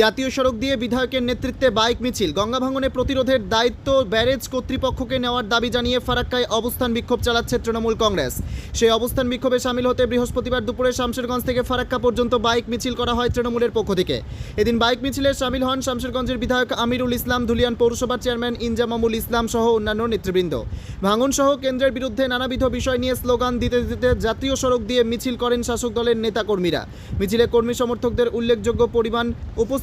জাতীয় সড়ক দিয়ে বিধায়কের নেতৃত্বে বাইক মিছিল। গঙ্গা ভাঙনে প্রতিরোধের দায়িত্ব ব্যারেজ কর্তৃপক্ষকে নেওয়ার দাবি জানিয়ে ফারাক্কায় অবস্থান বিক্ষোভ চালাচ্ছে তৃণমূল কংগ্রেস। সেই অবস্থান বিক্ষোভে সামিল হতে বৃহস্পতিবার দুপুরে শামশেরগঞ্জ থেকে ফারাক্কা পর্যন্ত বাইক মিছিল করা হয় তৃণমূলের পক্ষ থেকে। এদিন বাইক মিছিলে সামিল হন শামশেরগঞ্জের বিধায়ক আমিরুল ইসলাম, ধুলিয়ান পৌরসভার চেয়ারম্যান ইনজামামুল ইসলাম সহ অন্যান্য নেতৃবৃন্দ। ভাঙন সহ কেন্দ্রের বিরুদ্ধে নানাবিধ বিষয় নিয়ে স্লোগান দিতে দিতে জাতীয় সড়ক দিয়ে মিছিল করেন শাসক দলের নেতাকর্মীরা। মিছিলে কর্মী সমর্থকদের উল্লেখযোগ্য পরিমাণ উপস্থিতি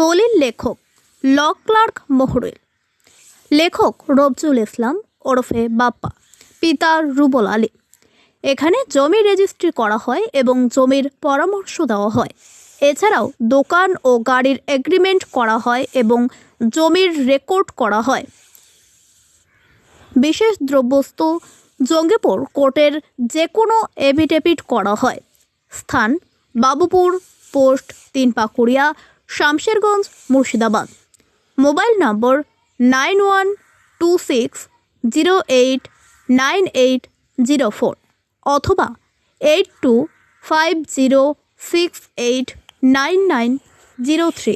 দলিল লেখক ল ক্লার্ক মহরুল। লেখক রবজুল ইসলাম ওরফে বাপ্পা, পিতা রুবল আলী। এখানে জমি রেজিস্ট্রি করা হয় এবং জমির পরামর্শ দেওয়া হয়। এছাড়াও দোকান ও গাড়ির এগ্রিমেন্ট করা হয় এবং জমির রেকর্ড করা হয়। বিশেষ দ্রব্যস্তু জঙ্গিপুর কোর্টের যে কোনো এভিডেভিট করা হয়। স্থান বাবুপুর, পোস্ট তিন Pakuria Shamsherganj, Murshidabad. Mobile number nine one two six zero eight nine eight zero four অথবা eight two five zero six eight nine nine zero three.